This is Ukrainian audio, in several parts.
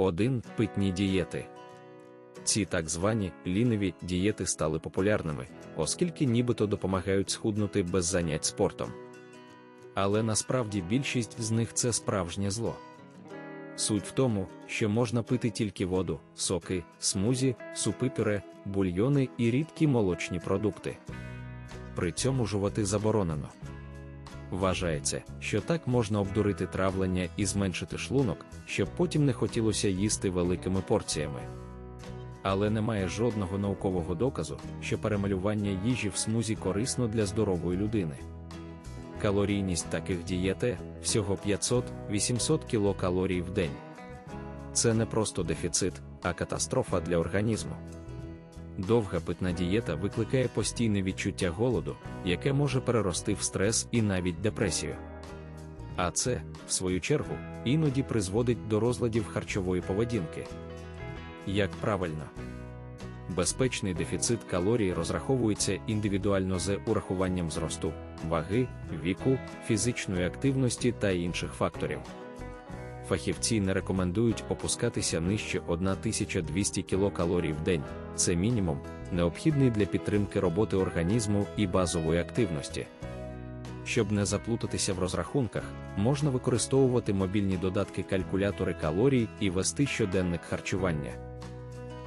1. Питні дієти. Ці так звані ліниві дієти стали популярними, оскільки нібито допомагають схуднути без занять спортом. Але насправді більшість з них це справжнє зло. Суть в тому, що можна пити тільки воду, соки, смузі, супи пюре, бульйони і рідкі молочні продукти. При цьому жувати заборонено. Вважається, що так можна обдурити травлення і зменшити шлунок, щоб потім не хотілося їсти великими порціями. Але немає жодного наукового доказу, що перемалювання їжі в смузі корисно для здорової людини. Калорійність таких дієте всього 500-800 кілокалорій в день. Це не просто дефіцит, а катастрофа для організму. Довга питна дієта викликає постійне відчуття голоду, яке може перерости в стрес і навіть депресію. А це, в свою чергу, іноді призводить до розладів харчової поведінки. Як правильно, безпечний дефіцит калорій розраховується індивідуально з урахуванням зросту, ваги, віку, фізичної активності та інших факторів. Фахівці не рекомендують опускатися нижче 1200 кілокалорій в день, це мінімум, необхідний для підтримки роботи організму і базової активності. Щоб не заплутатися в розрахунках, можна використовувати мобільні додатки калькулятори калорій і вести щоденник харчування.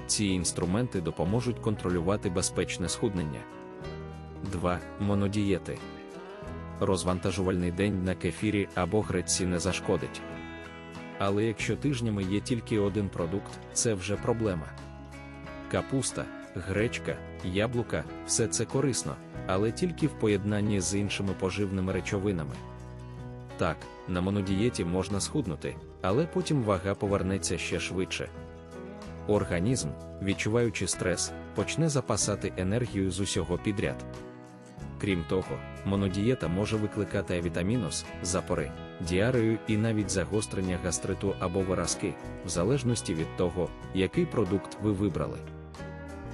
Ці інструменти допоможуть контролювати безпечне схуднення. 2. Монодієти. Розвантажувальний день на кефірі або греці не зашкодить. Але якщо тижнями є тільки один продукт, це вже проблема. Капуста, гречка, яблука все це корисно, але тільки в поєднанні з іншими поживними речовинами. Так, на монодієті можна схуднути, але потім вага повернеться ще швидше. Організм, відчуваючи стрес, почне запасати енергію з усього підряд. Крім того, монодієта може викликати авітаміноз, запори, діарею і навіть загострення гастриту або виразки, в залежності від того, який продукт ви вибрали.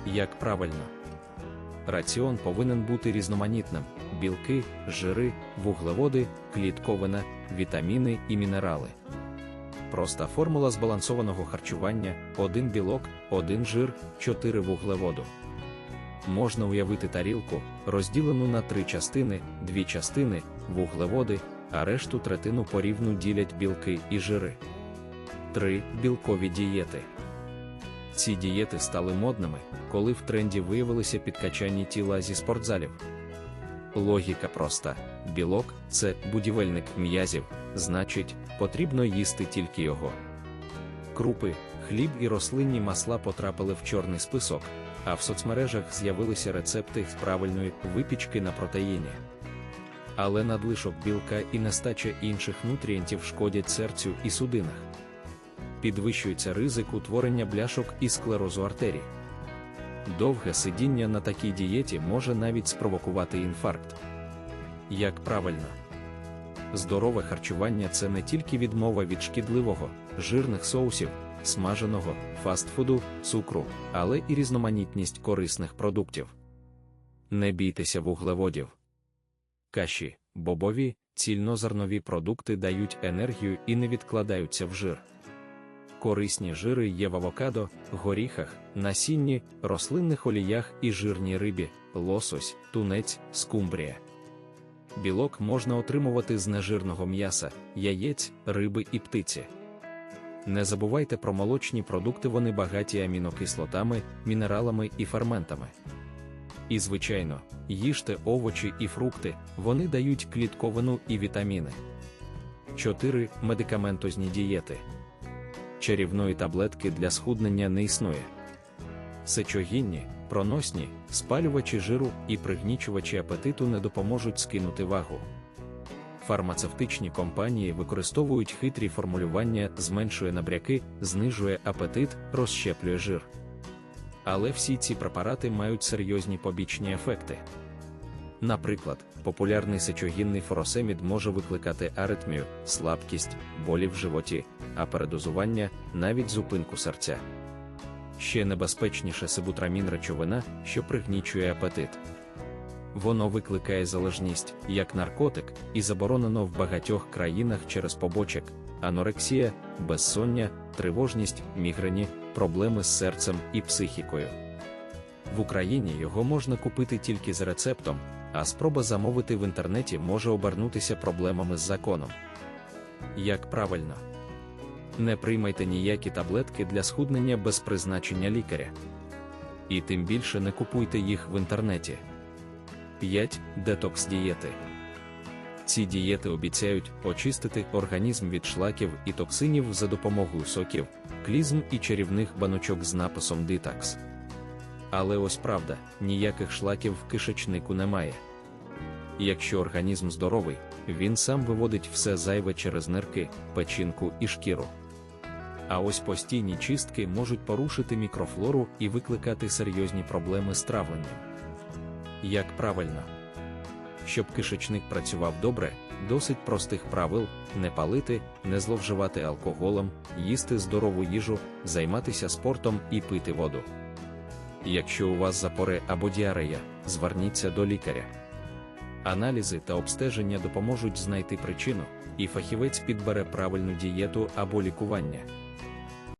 Як правильно, раціон повинен бути різноманітним: білки, жири, вуглеводи, клітковина, вітаміни і мінерали. Проста формула збалансованого харчування: один білок, один жир, 4 вуглеводу. Можна уявити тарілку, розділену на три частини, дві частини, вуглеводи, а решту третину порівну ділять білки і жири. 3. Білкові дієти. Ці дієти стали модними, коли в тренді виявилися підкачані тіла зі спортзалів. Логіка проста: білок це будівельник м'язів, значить, потрібно їсти тільки його. Крупи, хліб і рослинні масла потрапили в чорний список, а в соцмережах з'явилися рецепти правильної випічки на протеїні. Але надлишок білка і нестача інших нутрієнтів шкодять серцю і судинах. Підвищується ризик утворення бляшок і склерозу артерій. Довге сидіння на такій дієті може навіть спровокувати інфаркт. Як правильно, здорове харчування це не тільки відмова від шкідливого, жирних соусів, смаженого, фастфуду, цукру, але і різноманітність корисних продуктів. Не бійтеся вуглеводів. Каші, бобові, цільнозернові продукти дають енергію і не відкладаються в жир. Корисні жири є в авокадо, горіхах, насінні, рослинних оліях і жирній рибі, лосось, тунець, скумбрія. Білок можна отримувати з нежирного м'яса, яєць, риби і птиці. Не забувайте про молочні продукти, вони багаті амінокислотами, мінералами і ферментами. І, звичайно, їжте овочі і фрукти, вони дають клітковину і вітаміни. 4. Медикаментозні дієти. Чарівної таблетки для схуднення не існує. Сечогінні, проносні, спалювачі жиру і пригнічувачі апетиту не допоможуть скинути вагу. Фармацевтичні компанії використовують хитрі формулювання, зменшує набряки, знижує апетит, розщеплює жир. Але всі ці препарати мають серйозні побічні ефекти. Наприклад, популярний сечогінний форосемід може викликати аритмію, слабкість, болі в животі, а передозування навіть зупинку серця. Ще небезпечніше сибутрамін речовина, що пригнічує апетит. Воно викликає залежність як наркотик і заборонено в багатьох країнах через побочок, анорексія, безсоння, тривожність, мігрені, проблеми з серцем і психікою. В Україні його можна купити тільки з рецептом, а спроба замовити в інтернеті може обернутися проблемами з законом. Як правильно, не приймайте ніякі таблетки для схуднення без призначення лікаря. І тим більше не купуйте їх в інтернеті. 5. Детокс дієти. Ці дієти обіцяють очистити організм від шлаків і токсинів за допомогою соків, клізм і чарівних баночок з написом Detox. Але ось правда, ніяких шлаків в кишечнику немає. Якщо організм здоровий, він сам виводить все зайве через нирки, печінку і шкіру. А ось постійні чистки можуть порушити мікрофлору і викликати серйозні проблеми з травленням. Як правильно, щоб кишечник працював добре, досить простих правил: не палити, не зловживати алкоголем, їсти здорову їжу, займатися спортом і пити воду. Якщо у вас запори або діарея, зверніться до лікаря. Аналізи та обстеження допоможуть знайти причину, і фахівець підбере правильну дієту або лікування.